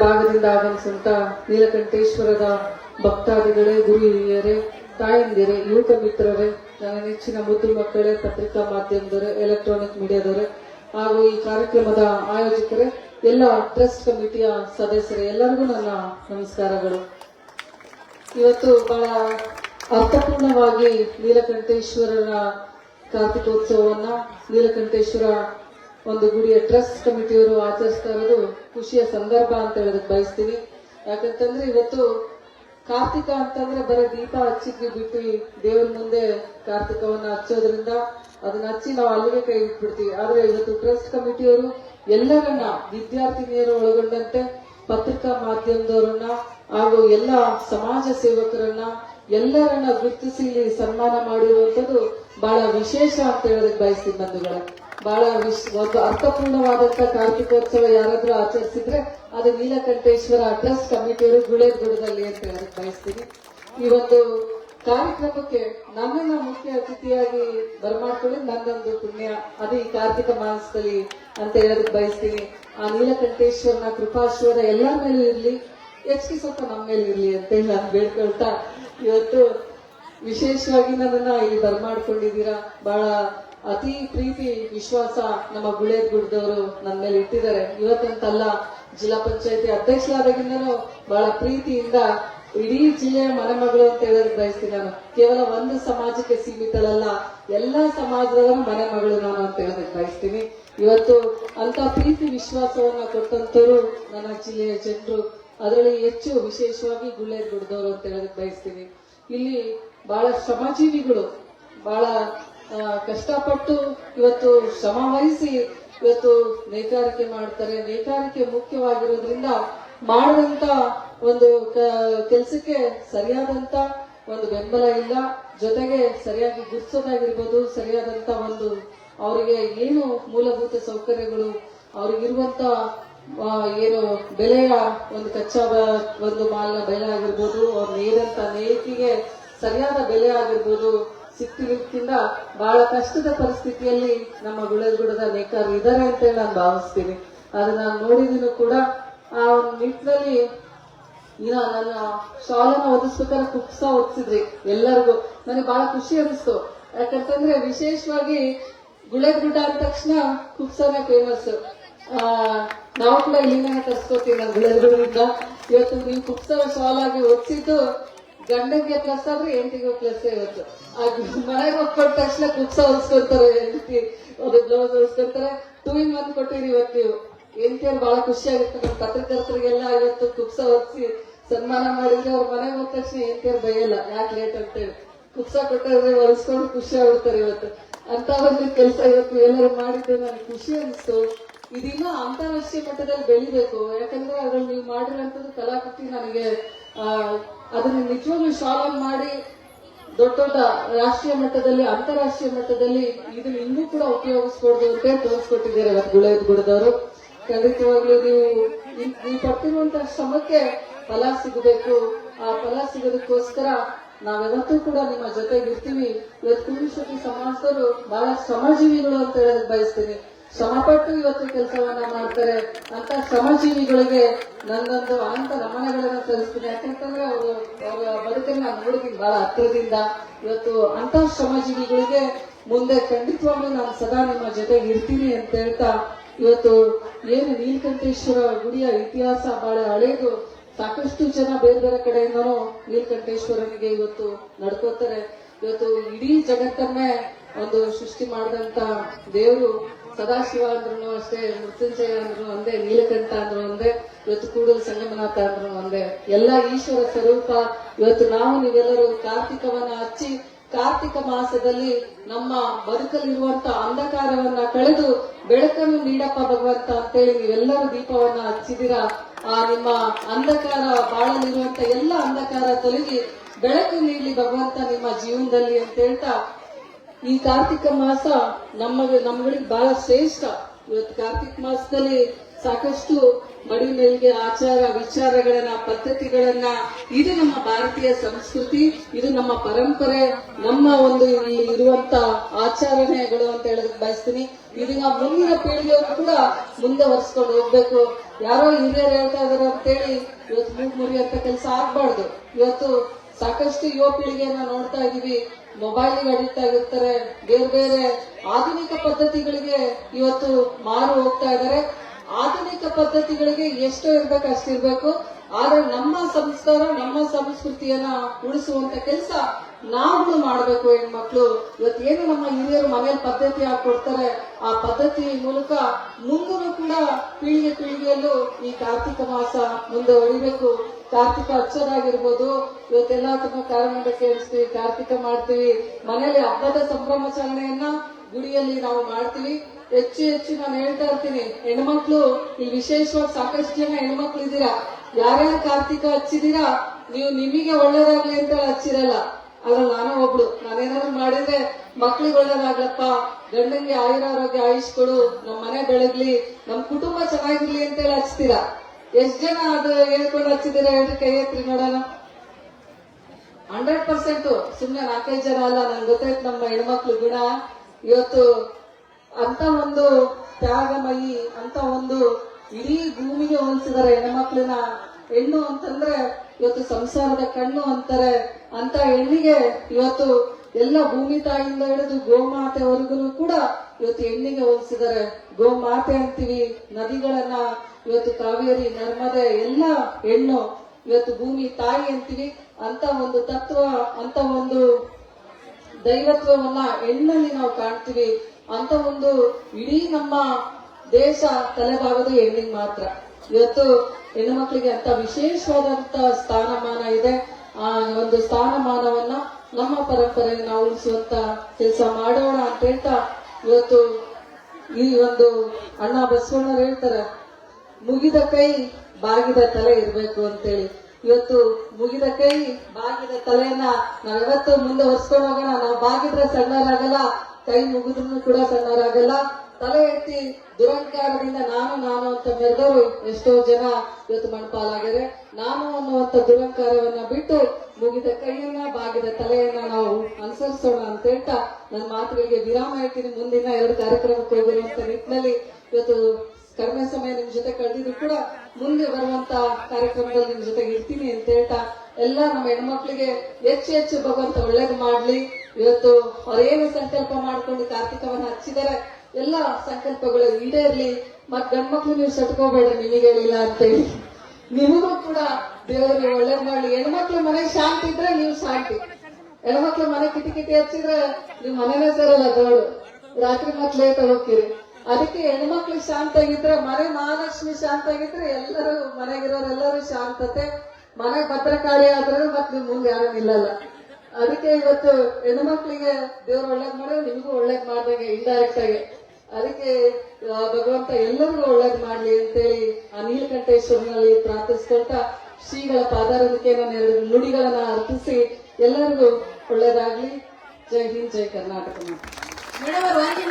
ಭಾಗದಿಂದ ಆಗಮಿಸಿದಂತ ನೀಲಕಂಠೇಶ್ವರದ ಭಕ್ತಾದಿಗಳೇ ಗುರು ಹಿರಿಯರೇ ತಾಯಂದಿರೇ, ಯುವಕ ಮಿತ್ರರೇ, ನನ್ನ ನೆಚ್ಚಿನ ಮುದ್ದು ಮಕ್ಕಳೇ, ಪತ್ರಿಕಾ ಮಾಧ್ಯಮದವರೇ ಎಲೆಕ್ಟ್ರಾನಿಕ್ ಮೀಡಿಯಾದವರೇ ಹಾಗೂ ಈ ಕಾರ್ಯಕ್ರಮದ ಆಯೋಜಕರೇ, ಎಲ್ಲ ಟ್ರಸ್ಟ್ ಕಮಿಟಿಯ ಸದಸ್ಯರೇ, ಎಲ್ಲರಿಗೂ ನನ್ನ ನಮಸ್ಕಾರಗಳು. ಇವತ್ತು ಬಹಳ ಅರ್ಥಪೂರ್ಣವಾಗಿ ನೀಲಕಂಠೇಶ್ವರನ ಕಾರ್ತಿಕೋತ್ಸವವನ್ನ ನೀಲಕಂಠೇಶ್ವರ ಒಂದು ಗುಡಿಯ ಟ್ರಸ್ಟ್ ಕಮಿಟಿಯವರು ಆಚರಿಸ್ತಾ ಇರೋದು ಖುಷಿಯ ಸಂದರ್ಭ ಅಂತ ಹೇಳೋದಕ್ಕೆ ಬಯಸ್ತೀನಿ ಯಾಕಂತಂದ್ರೆ ಇವತ್ತು ಕಾರ್ತಿಕ ಅಂತಂದ್ರೆ ಬರೀ ದೀಪ ಹಚ್ಚಿದ್ವಿ ಬಿಟ್ಟು ದೇವರ ಮುಂದೆ ಕಾರ್ತಿಕವನ್ನ ಹಚ್ಚೋದ್ರಿಂದ ಅದನ್ನ ಹಚ್ಚಿ ನಾವು ಅಲ್ಲಿಗೆ ಕೈ ಇಟ್ಬಿಡ್ತೀವಿ. ಆದ್ರೆ ಇವತ್ತು ಟ್ರಸ್ಟ್ ಕಮಿಟಿಯವರು ಎಲ್ಲರನ್ನ, ವಿದ್ಯಾರ್ಥಿನಿಯರು ಒಳಗೊಂಡಂತೆ ಪತ್ರಿಕಾ ಮಾಧ್ಯಮದವರನ್ನ ಹಾಗೂ ಎಲ್ಲ ಸಮಾಜ ಸೇವಕರನ್ನ ಎಲ್ಲರನ್ನ ಗುರುತಿಸಿ ಸನ್ಮಾನ ಮಾಡಿರುವಂತದ್ದು ಬಹಳ ವಿಶೇಷ ಅಂತ ಹೇಳೋದಕ್ಕೆ ಬಯಸ್ತೀನಿ ಬಂಧುಗಳ. ಬಹಳ ವಿಶ್, ಒಂದು ಅರ್ಥಪೂರ್ಣವಾದಂತ ಕಾರ್ತಿಕೋತ್ಸವ ಯಾರಾದರೂ ಆಚರಿಸಿದ್ರೆ ಅದು ನೀಲಕಂಠೇಶ್ವರ ಟ್ರಸ್ಟ್ ಕಮಿಟಿಯವರು ಗುಳೇರ್ಗುಡದಲ್ಲಿ ಅಂತ ಹೇಳಕ್ ಬಯಸ್ತೀನಿ ಈ ಒಂದು ಕಾರ್ಯಕ್ರಮಕ್ಕೆ ನನ್ನನ್ನ ಮುಖ್ಯ ಅತಿಥಿಯಾಗಿ ಬರಮಾಡ್ಕೊಳ್ಳಿ. ನನ್ನೊಂದು ಪುಣ್ಯ. ಅದು ಈ ಕಾರ್ತಿಕ ಮಾಸದಲ್ಲಿ ಅಂತ ಹೇಳೋದಕ್ಕೆ ಬಯಸ್ತೀನಿ. ಆ ನೀಲಕಂಠೇಶ್ವರನ ಕೃಪಾಶ್ವರ ಎಲ್ಲರ ಮೇಲೂ ಇರಲಿ ಹೆಚ್ಚಿಗೆ ಸ್ವಲ್ಪ ನಮ್ಮ ಮೇಲೆ ಇರಲಿ ಅಂತ ಹೇಳಿ ನಾನು ಬೇಡ್ಕೊಳ್ತಾ ಇವತ್ತು ವಿಶೇಷವಾಗಿ ನನ್ನನ್ನ ಇಲ್ಲಿ ಬರಮಾಡ್ಕೊಂಡಿದ್ದೀರಾ. ಬಹಳ ಅತಿ ಪ್ರೀತಿ, ವಿಶ್ವಾಸ ನಮ್ಮ ಗುಳೇದ್ ಗುಡ್ದವರು ನನ್ನ ಮೇಲೆ ಇಟ್ಟಿದ್ದಾರೆ. ಇವತ್ತಂತಲ್ಲ ಜಿಲ್ಲಾ ಪಂಚಾಯತಿ ಅಧ್ಯಕ್ಷರಾದಾಗಿಂದನೂ ಬಹಳ ಪ್ರೀತಿಯಿಂದ ಇಡೀ ಜಿಲ್ಲೆಯ ಮನೆಮಗಳು ಅಂತ ಹೇಳೋದಕ್ಕೆ ಬಯಸ್ತೀನಿ ನಾನು. ಕೇವಲ ಒಂದು ಸಮಾಜಕ್ಕೆ ಸೀಮಿತಳಲ್ಲ, ಎಲ್ಲಾ ಸಮಾಜದವರ ಮನೆಮಗಳು ನಾನು ಅಂತ ಹೇಳೋದಕ್ಕೆ ಬಯಸ್ತೀನಿ. ಇವತ್ತು ಅಂತ ಪ್ರೀತಿ, ವಿಶ್ವಾಸವನ್ನ ಕೊಟ್ಟಂತವರು ನನ್ನ ಜಿಲ್ಲೆಯ ಜನರು. ಅದರಲ್ಲಿ ಹೆಚ್ಚು ವಿಶೇಷವಾಗಿ ಗುಳ್ಳೆ ಗುಡ್ಡದವರು ಅಂತ ಹೇಳೋದಕ್ಕೆ ಬಯಸ್ತೀನಿ. ಇಲ್ಲಿ ಬಹಳ ಶ್ರಮಜೀವಿಗಳು, ಬಹಳ ಕಷ್ಟಪಟ್ಟು ಇವತ್ತು ಶ್ರಮ ವಹಿಸಿ ಇವತ್ತು ನೇಕಾರಿಕೆ ಮಾಡ್ತಾರೆ. ನೇಕಾರಿಕೆ ಮುಖ್ಯವಾಗಿರೋದ್ರಿಂದ ಮಾಡುವಂತ ಒಂದು ಕೆಲಸಕ್ಕೆ ಸರಿಯಾದಂತ ಒಂದು ಬೆಂಬಲ ಇಲ್ಲ. ಜೊತೆಗೆ ಸರಿಯಾಗಿ ಗುರ್ಸೋದಾಗಿರ್ಬೋದು, ಸರಿಯಾದಂತ ಒಂದು ಅವರಿಗೆ ಏನು ಮೂಲಭೂತ ಸೌಕರ್ಯಗಳು, ಅವ್ರಿಗಿರುವಂತ ಏನು ಬೆಲೆಯ ಒಂದು ಕಚ್ಚಾ ಒಂದು ಮಾಲ್ನ ಬೆಲೆ ಆಗಿರ್ಬೋದು, ಅವ್ರು ನೇರಂತ ನೇಕಿಗೆ ಸರಿಯಾದ ಬೆಲೆ ಆಗಿರ್ಬೋದು ಸಿಕ್ಕಿದ್ದಕ್ಕಿಂತ ಬಹಳ ಕಷ್ಟದ ಪರಿಸ್ಥಿತಿಯಲ್ಲಿ ನಮ್ಮ ಗುಳಗುಡದ ನೇಕಾರರು ಇದ್ದಾರೆ ಅಂತ ಹೇಳಿ ನಾನು ಭಾವಿಸ್ತೀನಿ. ಅದನ್ನ ನಾನು ನೋಡಿದೀನಿ ಕೂಡ ಆ ಒಂದು ನಿಟ್ಟಿನಲ್ಲಿ ಏನೋ ನನ್ನ ಶಾಲೆನ ಓದಿಸ್ಬೇಕಾದ್ರೆ ಕುಪ್ಸ ಓದಿಸಿದ್ರಿ ಎಲ್ಲರಿಗೂ. ನನಗೆ ಬಹಳ ಖುಷಿ ಅನಿಸ್ತು. ಯಾಕಂತಂದ್ರೆ ವಿಶೇಷವಾಗಿ ಗುಳೇದ್ಗುಡ್ಡ ಅಂದ ತಕ್ಷಣ ಕುಪ್ಸನೇ ಫೇಮಸ್ ಆ, ನಾವು ಕೂಡ ಇಲ್ಲಿನ ತರ್ಸ್ಕೋತೀವಿ ನಾನು ಗುಳೇದ್ಗುಡ್ಡದಿಂದ ಇವತ್ತು ನೀವು ಕುಪ್ಸ ಶಾಲಾಗಿ ಓದಿಸಿದ್ದು ಗಂಡಂಗೆ ಪ್ಲಸ್ ಆದ್ರೆ ಹೆಂಡತಿಗೆ ಪ್ಲಸ್ ಇವತ್ತು. ಅದು ಮನೆಗೆ ಹೋಗ್ಕೊಂಡ ತಕ್ಷಣ ಕುಪ್ಸ ಹೊಲ್ಸ್ಕೊಂತಾರೆ ಹೆಂಡತಿ. ಅದು ಬ್ಲೌಸ್ ಹೊಲ್ಸ್ಕೊಂತಾರೆ ಟೂ ಇನ್ ಒನ್ ಕೊಟ್ಟಿರಿ ಇವತ್ತು ನೀವು. ಹೆಂಡತಿಯವ್ರು ಬಹಳ ಖುಷಿ ಆಗುತ್ತೆ. ನಮ್ಮ ಪತ್ರಕರ್ತರಿಗೆಲ್ಲ ಇವತ್ತು ಕುಪ್ಸ ಹೊರಿಸಿ ಸನ್ಮಾನ ಮಾಡಿದ್ರೆ ಅವ್ರ ಮನೆಗೆ ಹೋದ ತಕ್ಷಣ ಹೆಂಡತಿಯವ್ರು ಬೈಯಲ್ಲ. ಯಾಕೆ ಲೇಟ್ ಅಂತೇಳಿ. ಕುಪ್ಸ ಕೊಟ್ಟಿದ್ರೆ ಹೊಲಿಸ್ಕೊಂಡು ಖುಷಿ ಆಗ್ಬಿಡ್ತಾರೆ ಇವತ್ತು. ಅಂತ ಒಂದು ಕೆಲಸ ಇವತ್ತು ಏನಾದ್ರು ಮಾಡಿದ್ರೆ ನನಗೆ ಖುಷಿ ಅನಿಸ್ತು. ಇದಿನ್ನೂ ಅಂತಾರಾಷ್ಟ್ರೀಯ ಮಟ್ಟದಲ್ಲಿ ಬೆಳಿಬೇಕು. ಯಾಕಂದ್ರೆ ಅದ್ರಲ್ಲಿ ನೀವು ಮಾಡಿರೋಂಥದ್ದು ಕಲಾಕೃತಿ ನನಗೆ ಆ, ಅದನ್ನ ನಿಜವಾಗ್ಲೂ ಸಾಲ್ವ್ ಮಾಡಿ ದೊಡ್ಡ ದೊಡ್ಡ ರಾಷ್ಟ್ರೀಯ ಮಟ್ಟದಲ್ಲಿ, ಅಂತಾರಾಷ್ಟ್ರೀಯ ಮಟ್ಟದಲ್ಲಿ ಇದನ್ನ ಇನ್ನೂ ಕೂಡ ಉಪಯೋಗಿಸ್ಕೊಡ್ದು ಅಂತ ತೋರಿಸ್ಕೊಟ್ಟಿದ್ದಾರೆ ಇವತ್ತು ಗುಳೇದ್ ಗುಡದವರು. ಖಂಡಿತವಾಗ್ಲೂ ನೀವು ನೀವು ಪಟ್ಟಿರುವಂತಹ ಶ್ರಮಕ್ಕೆ ಫಲ ಸಿಗಬೇಕು. ಆ ಫಲ ಸಿಗೋದಕ್ಕೋಸ್ಕರ ನಾವೆಲ್ಲತ್ತೂ ಕೂಡ ನಿಮ್ಮ ಜೊತೆಗಿರ್ತೀವಿ. ಇವತ್ತು ಕುರುಶಕ್ತಿ ಸಮಾಜದವರು ಬಹಳ ಶ್ರಮಜೀವಿಗಳು ಅಂತ ಹೇಳಕ್ ಬಯಸ್ತೀನಿ. ಶ್ರಮಪಟ್ಟು ಇವತ್ತು ಕೆಲಸವನ್ನ ಮಾಡ್ತಾರೆ. ಅಂತ ಶ್ರಮಜೀವಿಗಳಿಗೆ ನನ್ನೊಂದು ಅನಂತ ನಮನಗಳನ್ನ ಸಲ್ಲಿಸ್ತೀನಿ. ಯಾಕಂತಂದ್ರೆ ಅವರು ಅವರ ಬದುಕನ್ನ ನಾನು ನೋಡಿದ್ದೀನಿ ಬಹಳ ಹತ್ತಿರದಿಂದ. ಇವತ್ತು ಅಂತ ಶ್ರಮಜೀವಿಗಳಿಗೆ ಮುಂದೆ ಖಂಡಿತವಾಗ್ಲೂ ನಾನು ಸದಾ ನಿಮ್ಮ ಜೊತೆಗೆ ಇರ್ತೀನಿ ಅಂತ ಹೇಳ್ತಾ ಇವತ್ತು ಏನು ನೀಲಕಂಠೇಶ್ವರ ಗುಡಿಯ ಇತಿಹಾಸ ಬಹಳ ಹಳೇದು. ಸಾಕಷ್ಟು ಜನ ಬೇರೆ ಬೇರೆ ಕಡೆಯಿಂದನೂ ನೀಲಕಂಠೇಶ್ವರನಿಗೆ ಇವತ್ತು ನಡ್ಕೋತಾರೆ. ಇವತ್ತು ಇಡೀ ಜಗತ್ತನ್ನೇ ಒಂದು ಸೃಷ್ಟಿ ಮಾಡಿದಂತ ದೇವರು ಸದಾಶಿವ ಅಂದ್ರೂ ಅಷ್ಟೇ, ಮೃತ್ಯುಂಜಯ ಅಂದ್ರು ಒಂದೇ, ನೀಲಕಂಠ ಅಂದ್ರು ಒಂದೇ, ಇವತ್ತು ಕೂಡಲ ಸಂಗಮನಾಥ ಅಂದ್ರು ಒಂದೇ. ಎಲ್ಲ ಈಶ್ವರ ಸ್ವರೂಪ, ಇವತ್ತು ನಾವು ನೀವೆಲ್ಲರೂ ಕಾರ್ತಿಕವನ್ನ ಹಚ್ಚಿ, ಕಾರ್ತಿಕ ಮಾಸದಲ್ಲಿ ನಮ್ಮ ಬದುಕಲ್ಲಿರುವಂತ ಅಂಧಕಾರವನ್ನ ಕಳೆದು ಬೆಳಕನ್ನು ನೀಡಪ್ಪ ಭಗವಂತ ಅಂತೇಳಿ ನೀವೆಲ್ಲರೂ ದೀಪವನ್ನ ಹಚ್ಚಿದಿರಾ ಆ ನಿಮ್ಮ ಅಂಧಕಾರ ಬಾಳಲಿರುವಂತ ಎಲ್ಲ ಅಂಧಕಾರ ತೊಲಗಿ ಬೆಳಕು ನೀಡಲಿ ಭಗವಂತ ನಿಮ್ಮ ಜೀವನದಲ್ಲಿ ಅಂತ ಹೇಳ್ತಾ ಈ ಕಾರ್ತಿಕ ಮಾಸ ನಮಗೆ ನಮ್ಗಳಿಗೆ ಬಹಳ ಶ್ರೇಷ್ಠ. ಇವತ್ತು ಕಾರ್ತಿಕ ಮಾಸದಲ್ಲಿ ಸಾಕಷ್ಟು ಮಡಿ ಮೇಲ್ಗೆ ಆಚಾರ ವಿಚಾರಗಳನ್ನ, ಪದ್ಧತಿಗಳನ್ನ, ಇದು ನಮ್ಮ ಭಾರತೀಯ ಸಂಸ್ಕೃತಿ, ಇದು ನಮ್ಮ ಪರಂಪರೆ, ನಮ್ಮ ಒಂದು ಇಲ್ಲಿ ಇರುವಂತ ಆಚರಣೆಗಳು ಅಂತ ಹೇಳಕ್ ಬಯಸ್ತೀನಿ. ಇದನ್ನ ಮುಂದಿನ ಪೀಳಿಗೆಯವರು ಕೂಡ ಮುಂದೆ ಹೊರಿಸ್ಕೊಂಡು ಹೋಗ್ಬೇಕು. ಯಾರೋ ಹಿರಿಯರು ಹೇಳ್ತಾ ಇದಾರೆ ಅಂತೇಳಿ, ಇವತ್ತು ಮೂಗ್ ಮುರಿಯಂತ ಕೆಲಸ ಆಗ್ಬಾರ್ದು. ಇವತ್ತು ಸಾಕಷ್ಟು ಯುವ ಪೀಳಿಗೆಯನ್ನ ನೋಡ್ತಾ ಇದೀವಿ. ಮೊಬೈಲ್ ಅಡಿಕ್ಟ್ ಆಗಿರ್ತಾರೆ. ಬೇರೆ ಬೇರೆ ಆಧುನಿಕ ಪದ್ಧತಿಗಳಿಗೆ ಇವತ್ತು ಮಾರು ಹೋಗ್ತಾ ಇದ್ದಾರೆ ಆಧುನಿಕ ಪದ್ಧತಿಗಳಿಗೆ ಎಷ್ಟು ಇರ್ಬೇಕು ಅಷ್ಟಿರ್ಬೇಕು ಆದ್ರೆ ನಮ್ಮ ಸಂಸ್ಕಾರ, ನಮ್ಮ ಸಂಸ್ಕೃತಿಯನ್ನ ಉಳಿಸುವಂತ ಕೆಲಸ ನಾವುಗಳು ಮಾಡಬೇಕು ಹೆಣ್ಮಕ್ಳು. ಇವತ್ತು ಏನು ನಮ್ಮ ಹಿರಿಯರು ಮನೇಲಿ ಪದ್ಧತಿ ಹಾಕೊಡ್ತಾರೆ, ಆ ಪದ್ಧತಿ ಮೂಲಕ ಮುಂದೂ ಕೂಡ ಪೀಳಿಗೆ ಪೀಳಿಗೆಯಲ್ಲೂ ಈ ಕಾರ್ತಿಕ ಮಾಸ ಮುಂದೆ ಹೊಡಿಬೇಕು. ಕಾರ್ತಿಕ ಹಚ್ಚೋದಾಗಿರ್ಬೋದು ಇವತ್ತೆಲ್ಲ ತುಂಬಾ ಕಾರಣಕ್ಕೆ ಎಣಿಸ್ತೀವಿ ಕಾರ್ತಿಕ ಮಾಡ್ತೀವಿ. ಮನೆಯಲ್ಲಿ ಹಬ್ಬದ ಸಂಭ್ರಮಾಚರಣೆಯನ್ನ ಗುಡಿಯಲ್ಲಿ ನಾವು ಮಾಡ್ತೀವಿ. ಹೆಚ್ಚು ಹೆಚ್ಚು ನಾನು ಹೇಳ್ತಾ ಇರ್ತೀನಿ, ಹೆಣ್ಮಕ್ಳು, ಈ ವಿಶೇಷವಾಗಿ ಸಾಕಷ್ಟು ಜನ ಹೆಣ್ಮಕ್ಳು ಇದ್ದೀರಾ? ಯಾರ್ಯಾರು ಕಾರ್ತಿಕ ಹಚ್ಚಿದೀರಾ ನೀವು ನಿಮಗೆ ಒಳ್ಳೇದಾಗ್ಲಿ ಅಂತ ಹಚ್ಚಿರಲ್ಲ. ಅದ್ರಲ್ಲಿ ನಾನು ಒಬ್ಳು. ನಾನೇನಾದ್ರು ಮಾಡಿದ್ರೆ ಮಕ್ಳಿಗೆ ಒಳ್ಳೇದಾಗ್ಲಪ್ಪ. ಗಂಡಂಗೆ ಆಯುರಾರೋಗ್ಯ ಆಯುಷ್ ಕೊಡು. ನಮ್ಮ ಮನೆ ಬೆಳಗ್ಲಿ, ನಮ್ ಕುಟುಂಬ ಚೆನ್ನಾಗಿರ್ಲಿ ಅಂತೇಳಿ ಹಚ್ತೀರಾ? ಎಷ್ಟ್ ಜನ ಅದು ಹೇಳ್ಕೊಂಡು ಹಚ್ಚಿದಿರ ಹೇಳಿ ಕೈ ಎತ್ರಿ ನೋಡೋಣ. ಹಂಡ್ರೆಡ್ ಪರ್ಸೆಂಟ್ ಸುಮ್ನೆ ನಾಲ್ಕೈದು ಜನ ಅಲ್ಲ, ನನ್ ಗೊತ್ತಾಯ್ತು ನಮ್ಮ ಹೆಣ್ಮಕ್ಳು ಗುಣ ಇವತ್ತು ಅಂತ ಒಂದು ತ್ಯಾಗಮಯಿ, ಅಂತ ಒಂದು ಇಡೀ ಭೂಮಿಗೆ ಹೋಲಿಸಿದಾರೆ ಹೆಣ್ಮಕ್ಳನ್ನ ಹೆಣ್ಣು ಅಂತಂದ್ರೆ ಇವತ್ತು ಸಂಸಾರದ ಕಣ್ಣು ಅಂತಾರೆ. ಅಂತ ಹೆಣ್ಣಿಗೆ ಇವತ್ತು ಎಲ್ಲ ಭೂಮಿ ತಾಯಿಯಿಂದ ಹಿಡಿದು ಗೋಮಾತೆವರೆಗೂ ಕೂಡ ಇವತ್ತು ಹೆಣ್ಣಿಗೆ ಹೋಲಿಸಿದ್ದಾರೆ ಗೋಮಾತೆ ಅಂತೀವಿ, ನದಿಗಳನ್ನ ಇವತ್ತು ಕಾವೇರಿ, ನರ್ಮದೆ ಎಲ್ಲ ಹೆಣ್ಣು. ಇವತ್ತು ಭೂಮಿ ತಾಯಿ ಅಂತೀವಿ ಅಂತ ಒಂದು ತತ್ವ, ಅಂತ ಒಂದು ದೈವತ್ವವನ್ನ ಹೆಣ್ಣಲ್ಲಿ ನಾವು ಕಾಣ್ತೀವಿ. ಅಂತ ಒಂದು ಇಡೀ ನಮ್ಮ ದೇಶ ತಲೆಬಾಗದು ಹೆಣ್ಣಿಗೆ ಮಾತ್ರ. ಇವತ್ತು ಹೆಣ್ಣು ಮಕ್ಕಳಿಗೆ ಅಂತ ವಿಶೇಷವಾದಂತ ಸ್ಥಾನಮಾನ ಇದೆ. ಆ ಒಂದು ಸ್ಥಾನಮಾನವನ್ನ ನಮ್ಮ ಪರಂಪರೆ ನಾವು ಉಳಿಸುವಂತ ಕೆಲಸ ಮಾಡೋಣ ಅಂತ ಹೇಳ್ತಾ ಇವತ್ತು ಈ ಒಂದು ಅಣ್ಣ ಬಸವಣ್ಣರು ಹೇಳ್ತಾರೆ ಮುಗಿದ ಕೈ ಬಾಗಿದ ತಲೆ ಇರಬೇಕು ಅಂತೇಳಿ. ಇವತ್ತು ಮುಗಿದ ಕೈ ಬಾಗಿದ ತಲೆಯನ್ನ ನಾವ್ಯಾವತ್ತು ಮುಂದೆ ಹೊರ್ಸ್ಕೊಂಡು ಹೋಗೋಣ ನಾವು ಬಾಗಿದ್ರೆ ಸಣ್ಣರಾಗಲ್ಲ ಕೈ ಮುಗಿದ್ರು ಕೂಡ ಸಣ್ಣರಾಗಲ್ಲ ತಲೆ ಎತ್ತಿ ದುರಂಕಾರದಿಂದ ನಾನು ನಾನು ಅಂತ ಮೆರೆದವರು ಎಷ್ಟೋ ಜನ ಇವತ್ತು ಮಣಪಾಲಾಗಿದೆ ನಾನು ಅನ್ನುವಂತ ದುರಂಕಾರವನ್ನ ಬಿಟ್ಟು ಮುಗಿದ ಕೈಯನ್ನ, ಬಾಗಿದ ತಲೆಯನ್ನ ನಾವು ಅನುಸರಿಸೋಣ ಅಂತ ಹೇಳ್ತಾ ನನ್ನ ಮಾತುಗಳಿಗೆ ವಿರಾಮ ಇರ್ತೀನಿ ಮುಂದಿನ ಎರಡು ಕಾರ್ಯಕ್ರಮಕ್ಕೆ ಹೋಗಿರುವಂತ ನಿಟ್ಟಿನಲ್ಲಿ ಇವತ್ತು ಕಡಿಮೆ ಸಮಯ ನಿಮ್ ಜೊತೆ ಕಳೆದಿದ್ರು ಕೂಡ ಮುಂದೆ ಬರುವಂತ ಕಾರ್ಯಕ್ರಮದಲ್ಲಿ ನಿಮ್ ಜೊತೆಗೆ ಇರ್ತೀನಿ ಅಂತ ಹೇಳ್ತಾ ಎಲ್ಲ ನಮ್ಮ ಹೆಣ್ಮಕ್ಳಿಗೆ ಹೆಚ್ಚು ಹೆಚ್ಚು ಭಗವಂತ ಒಳ್ಳೇದು ಮಾಡ್ಲಿ. ಇವತ್ತು ಅವ್ರೇನು ಸಂಕಲ್ಪ ಮಾಡ್ಕೊಂಡು ಕಾರ್ತಿಕವನ್ನ ಹಚ್ಚಿದ್ದಾರೆ ಎಲ್ಲ ಸಂಕಲ್ಪಗಳು ಈಡೇರ್ಲಿ ಮತ್ ಗಂಡ್ಮಕ್ಳು ನೀವು ಸಟ್ಕೋಬೇಡ್ರಿ ನಿಮಗೆ ಹೇಳಿಲ್ಲ ಅಂತ ಹೇಳಿ. ನಿಮಗೂ ಕೂಡ ದೇವರಿಗೆ ಒಳ್ಳೇದ್ ಮಾಡ್ಲಿ. ಹೆಣ್ಮಕ್ಳು ಮನೆಗೆ ಶಾಂತಿ ಇದ್ರೆ ನೀವು ಶಾಂತಿ. ಹೆಣ್ಮಕ್ಳು ಮನೆ ಕಿಟಿ ಕಿಟಿ ಹಚ್ಚಿದ್ರೆ ನೀವು ಮನೇನೇ ಸೇರಲ್ಲ ದೇವಳು ರಾತ್ರಿ ಮತ್ ಲೇಟ್ ಹೋಗ್ತೀರಿ. ಅದಕ್ಕೆ ಹೆಣ್ಮಕ್ಳು ಶಾಂತ ಆಗಿದ್ರೆ ಮನೆ ಮಹಾಲಕ್ಷ್ಮಿ ಶಾಂತ ಆಗಿದ್ರೆ ಎಲ್ಲರೂ ಮನೆಗಿರೋರೆಲ್ಲರೂ ಶಾಂತತೆ. ಮನೆ ಭದ್ರಕಾರಿ ಆದ್ರೂ ಮತ್ ನಿಮ್ ಮುಂದೆ ಯಾರು ನಿಲ್ಲಲ್ಲ. ಅದಕ್ಕೆ ಇವತ್ತು ಹೆಣ್ಮಕ್ಳಿಗೆ ದೇವ್ರು ಒಳ್ಳೇದ್ ಮಾಡಿದ್ರೆ ನಿಮ್ಗೂ ಒಳ್ಳೇದ್ ಮಾಡ್ದಂಗೆ ಇಂಡೈರೆಕ್ಟ್ ಆಗಿ. ಅದಕ್ಕೆ ಭಗವಂತ ಎಲ್ಲರಿಗೂ ಒಳ್ಳೇದ್ ಮಾಡ್ಲಿ ಅಂತೇಳಿ ಆ ನೀಲಕಂಠೇಶ್ವರನಲ್ಲಿ ಪ್ರಾರ್ಥಿಸ್ಕೊಳ್ತಾ ಶ್ರೀಗಳ ಪಾದಾರದಕ್ಕೆ ನಾನು ನುಡಿಗಳನ್ನ ಅರ್ಪಿಸಿ ಎಲ್ಲರಿಗೂ ಒಳ್ಳೇದಾಗ್ಲಿ. ಜೈ ಹಿಂದ್, ಜೈ ಕರ್ನಾಟಕ. ಮೇಡಮ್